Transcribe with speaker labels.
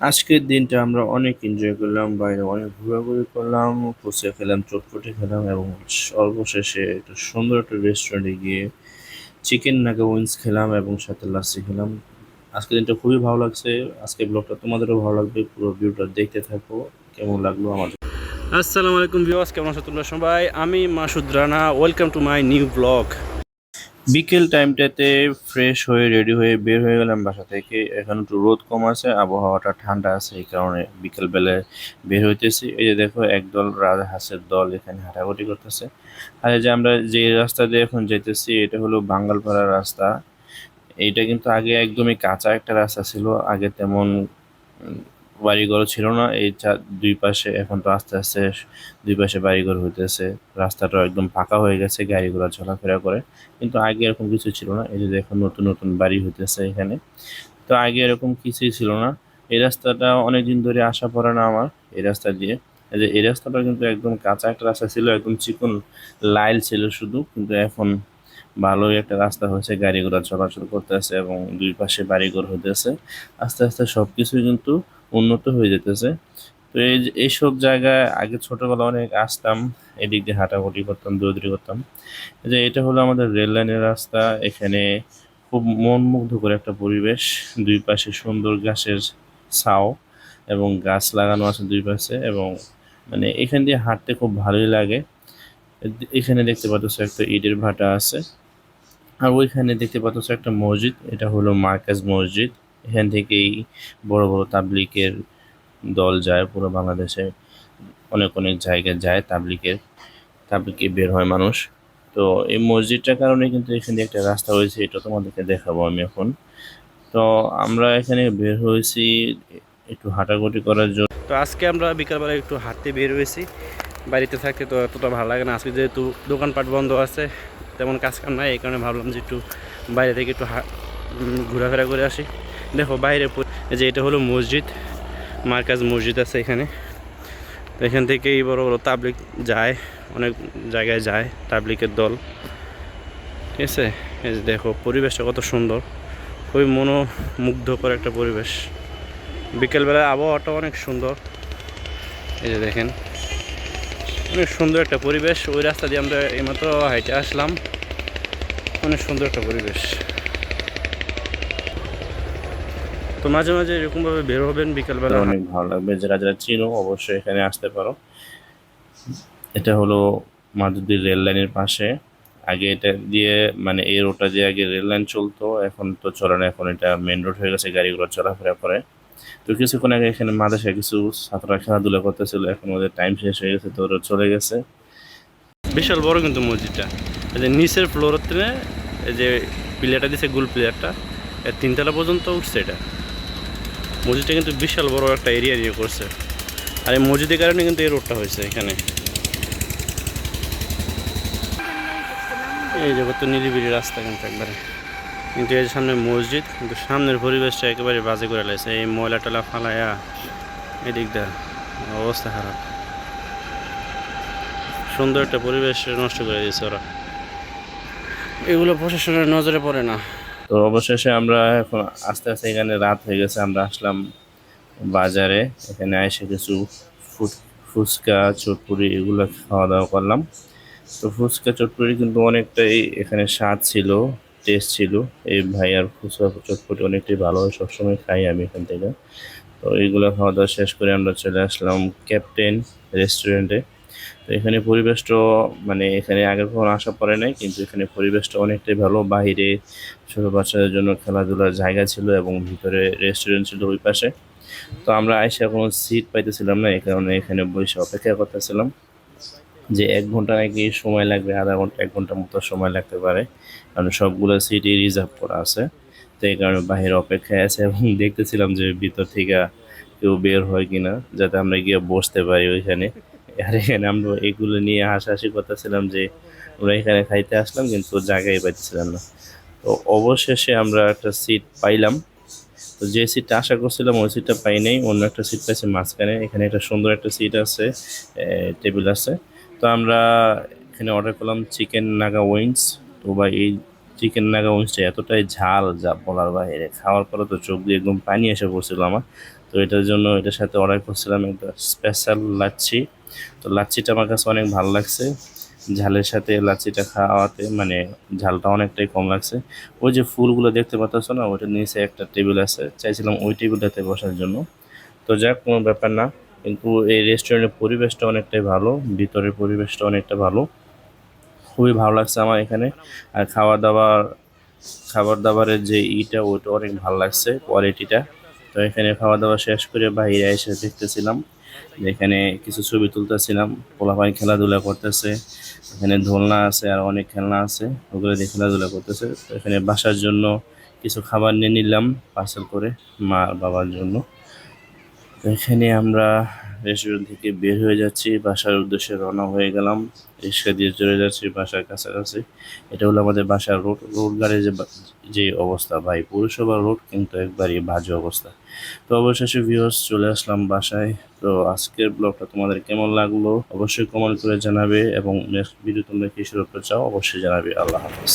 Speaker 1: আজকের দিনটা আমরা অনেক এনজয় করলাম, বাইরে অনেক ঘোরাঘুরি করলাম ফুচকা খেলাম চটপটি খেলাম এবং সর্বশেষে একটা সুন্দর একটা রেস্টুরেন্টে গিয়ে চিকেন নাগা উইংস খেলাম এবং সাথে লাচ্ছি খেলাম। আজকের দিনটা খুবই ভালো লাগছে। আজকে ব্লগটা তোমাদেরও ভালো লাগবে, পুরো ভিউটা দেখতে থাকো। কেমন লাগল আমাদের
Speaker 2: আসসালামু আলাইকুম ভিউয়ার্স কেমন আছো তোমরা সবাই? আমি Masud Rana welcome to my new blog
Speaker 1: বিকেল টাইমটাতে ফ্রেশ হয়ে রেডি হয়ে বের হয়ে গেলাম বাসা থেকে। এখন একটু রোদ কম আছে, আবহাওয়াটা ঠান্ডা আছে, এই কারণে বিকেল বেলায় বের হইতেছি। এই যে দেখো, একদল রাজা হাঁসের দল এখানে হাঁটাহাঁটি করতেছে। আর যে আমরা যে রাস্তা দিয়ে এখন যেতেছি এটা হলো বাঙ্গালপাড়ার রাস্তা। এইটা কিন্তু আগে একদমই কাঁচা একটা রাস্তা ছিল, আগে তেমন বাড়িঘর ছিল না। এই চা- দুই পাশে এখন তো আস্তে আস্তে দুই পাশে বাড়িঘর হইতেছে। রাস্তাটা একদম ফাঁকা হয়ে গেছে গাড়ি ঘোড়া চলাফেরা করে। কিন্তু আগে এরকম কিছু ছিল না। এই যে এখন নতুন নতুন বাড়ি হইতেছে এখানে। তো আগে এরকম কিছুই ছিল না। এই রাস্তাটা অনেক দিন ধরে আসা পড়ে না আমার, এই রাস্তা দিয়ে। এই যে, এই রাস্তাটা কিন্তু একদম কাঁচা একটা রাস্তা ছিল, একদম চিকন লাইল ছিল শুধু। কিন্তু এখন ভালোই একটা রাস্তা হয়েছে গাড়ি ঘোড়া চলাচল করতেছে এবং দুই পাশে বাড়িঘর হইতেছে। আস্তে আস্তে সব কিছুই কিন্তু উন্নত হয়ে যেতেছে। তো এই এইসব জায়গায় আগে ছোটবেলা অনেক আসতাম, এদিক দিয়ে হাঁটাহুটি করতাম, দৌড়দৌড়ি করতাম। যে, এটা হলো আমাদের রেল লাইনের রাস্তা। এখানে খুব মন মুগ্ধ করে একটা পরিবেশ। দুই পাশে সুন্দর গাছের ছাও এবং গাছ লাগানো আছে দুই পাশে এবং মানে এখান দিয়ে হাঁটতে খুব ভালোই লাগে। এখানে দেখতে পাচ্ছ একটা ইটের ভাটা আছে। আর ওইখানে দেখতে পাচ্ছ একটা মসজিদ। এটা হলো মার্কাজ মসজিদ। এখান থেকেই বড় বড় তাবলিকের দল যায়, পুরো বাংলাদেশে অনেক অনেক জায়গায় যায় তাবলিকের, তাবলিকে বের হয় মানুষ। তো এই মসজিদটার কারণে কিন্তু এখানে একটা রাস্তা হয়েছে, এটা তোমাদেরকে দেখাবো আমি এখন। তো আমরা এখানে বের হয়েছি একটু হাঁটাগুটি করার জন্য।
Speaker 2: তো আজকে আমরা বিকালবেলা একটু হাঁটতে বের হয়েছি, বাড়িতে থাকতে তো এতটা ভালো লাগে না। আজকে যেহেতু দোকানপাট বন্ধ আছে, তেমন কাজ কাম নাই, এই কারণে ভাবলাম যে একটু বাইরে থেকে একটু ঘোরাফেরা করে আসি। দেখো বাইরে যে এটা হলো মসজিদ মার্কাজ মসজিদ আছে এখানে। তো এখান থেকেই বড় বড় তাবলিক যায়, অনেক জায়গায় যায় তাবলিকের দল। ঠিক আছে? এই যে দেখো পরিবেশটা কত সুন্দর, খুবই মনোমুগ্ধকর একটা পরিবেশ। বিকেলবেলায় আবহাওয়াটা অনেক সুন্দর। এই যে দেখেন, অনেক সুন্দর একটা পরিবেশ। ওই রাস্তা দিয়ে আমরা এইমাত্র হাইটে আসলাম। অনেক সুন্দর একটা পরিবেশ। তো মাঝে মাঝে এরকমভাবে বের হবেন বিকেলবেলা
Speaker 1: অনেক ভালো লাগবে। যারা যারা চিনো অবশ্যই এখানে আসতে পারো। এটা হলো মাধুদীর রেল লাইনের পাশে। আগে এটা দিয়ে মানে এই রোডটা দিয়ে আগে রেল লাইন চলতো। এখন তো চলে না এখন এটা মেন রোড হয়ে গেছে গাড়িগুলো চলাফেরা করে। তো কিছুক্ষণ আগে এখানে মাদ্রাসায় কিছু ছাত্ররা খেলাধুলা করতেছিল এখন ওদের টাইম শেষ হয়ে গেছে তো ওরা চলে গেছে।
Speaker 2: বিশাল বড় কিন্তু মসজিদটা। এই যে নিচের ফ্লোরতে এই যে প্লেয়ারটা দিছে গোল প্লেয়ারটা তিনতলা পর্যন্ত উঠছে এটা। মসজিদটা কিন্তু বিশাল বড় একটা এরিয়া নিয়ে করছে। আর এই মসজিদের কারণে কিন্তু এই রোডটা হয়েছে এখানে। এই যে কত নিরিবিলি রাস্তা কিন্তু একবারে। কিন্তু এর সামনে মসজিদ, কিন্তু সামনের পরিবেশটা একেবারে বাজে করে লাগছে এই ময়লা টলা ফালায়া এদিক দা অবস্থা খারাপ। সুন্দর একটা পরিবেশ নষ্ট করে দিয়েছে ওরা। এগুলো প্রশাসনের নজরে পড়ে না।
Speaker 1: তো অবশেষে আমরা এখন আস্তে আস্তে এখানে রাত হয়ে গেছে, আমরা আসলাম বাজারে। এখানে এসে কিছু ফুট, ফুচকা চটপুরি এগুলো খাওয়া দাওয়া করলাম। তো ফুচকা চটপুরি কিন্তু অনেকটাই এখানে স্বাদ ছিল টেস্ট ছিল। এই ভাইয়ার ফুচকা চটপুরি অনেকটাই ভালো হয়, সবসময় খাই আমি এখান থেকে। তো এইগুলো খাওয়া দাওয়া শেষ করে আমরা চলে আসলাম ক্যাপ্টেন রেস্টুরেন্টে। তো এখানে পরিবেশটা মানে এখানে আগের কখনো আসা পড়ে নাই, কিন্তু এখানে পরিবেশটা অনেকটাই ভালো। বাইরে ছোটো বাচ্চাদের জন্য খেলাধুলার জায়গা ছিল এবং ভিতরে রেস্টুরেন্ট ছিল ওই পাশে। তো আমরা আইসা কোনো সিট পাইতেছিলাম না, এই কারণে এখানে বসে অপেক্ষা করতেছিলাম যে এক ঘণ্টা নাকি সময় লাগবে, আধা ঘণ্টা, এক ঘণ্টার মতো সময় লাগতে পারে। কারণ সবগুলো সিটই রিজার্ভ করা আছে। তো এই কারণে বাইরে অপেক্ষায় আছে এবং দেখতেছিলাম যে ভিতর থেকে কেউ বের হয় কিনা, যাতে আমরা গিয়ে বসতে পারি ওইখানে। আর, এখানে আমরা এগুলো নিয়ে হাসাহাসি করতেছিলাম যে আমরা এখানে খাইতে আসলাম, কিন্তু জায়গায় পাইতেছিলাম না। তো অবশেষে আমরা একটা সিট পাইলাম। তো যে সিটটা আশা করছিলাম, ওই সিটটা পাই নাই, অন্য একটা সিট পাইছি মাঝখানে। এখানে একটা সুন্দর একটা সিট আছে টেবিল আছে। তো আমরা এখানে অর্ডার করলাম চিকেন নাগা উইংস তো বা এই চিকেন নাগা উইংসটা এতটাই ঝাল যা বলার বাইরে। খাওয়ার পরে তো চোখ দিয়ে একদম পানি এসে পড়ছিল আমার। তো এটার জন্য এটার সাথে অর্ডার করছিলাম একটা স্পেশাল লাচ্ছি। তো লাচ্ছিটা আমার কাছে অনেক ভালো লাগছে। ঝালের সাথে লাচ্ছিটা খাওয়াতে মানে ঝালটা অনেকটাই কম লাগছে। ওই যে ফুলগুলো দেখতে পাচ্ছ না, ওইটার নিচে একটা টেবিল আছে। চাইছিলাম ওই টেবিলটাতে বসার জন্য। তো যাক, কোনো ব্যাপার না। কিন্তু এই রেস্টুরেন্টের পরিবেশটা অনেকটাই ভালো, ভিতরের পরিবেশটা অনেকটা ভালো। খুবই ভালো লাগছে আমার এখানে। আর খাওয়া দাওয়ার খাবার দাবারের যে ইটা ওটা অনেক ভালো লাগছে কোয়ালিটিটা তো এখানে খাওয়া দাওয়া শেষ করে বাইরে এসে দেখতেছিলাম। এখানে কিছু ছবি তুলতেছিলাম। পোলাপাই খেলাধুলা করতেছে। এখানে দোলনা আছে আর অনেক খেলনা আছে। ওগুলো দিয়ে খেলাধুলা করতেছে। তো এখানে বাসার জন্য কিছু খাবার নিয়ে নিলাম পার্সেল করে মা আর বাবার জন্য। তো এখানে আমরা রেস্টুরেন্ট থেকে বের হয়ে যাচ্ছি, বাসার উদ্দেশ্যে রওনা হয়ে গেলাম, রিক্সা দিয়ে চলে যাচ্ছি বাসার কাছাকাছি। এটা হলো আমাদের বাসার রোড রোড গাড়ির যে যে অবস্থা ভাই, পুরসভা রোড কিন্তু একবারই বাজে অবস্থা। তো অবশেষে ভিউয়ার্স চলে আসলাম বাসায়। তো আজকের ব্লগটা তোমাদের কেমন লাগল অবশ্যই কমেন্ট করে জানাবে এবং নেক্সট ভিডিও তোমরা কি শুরু করতে চাও অবশ্যই জানাবে। আল্লাহ হাফিজ।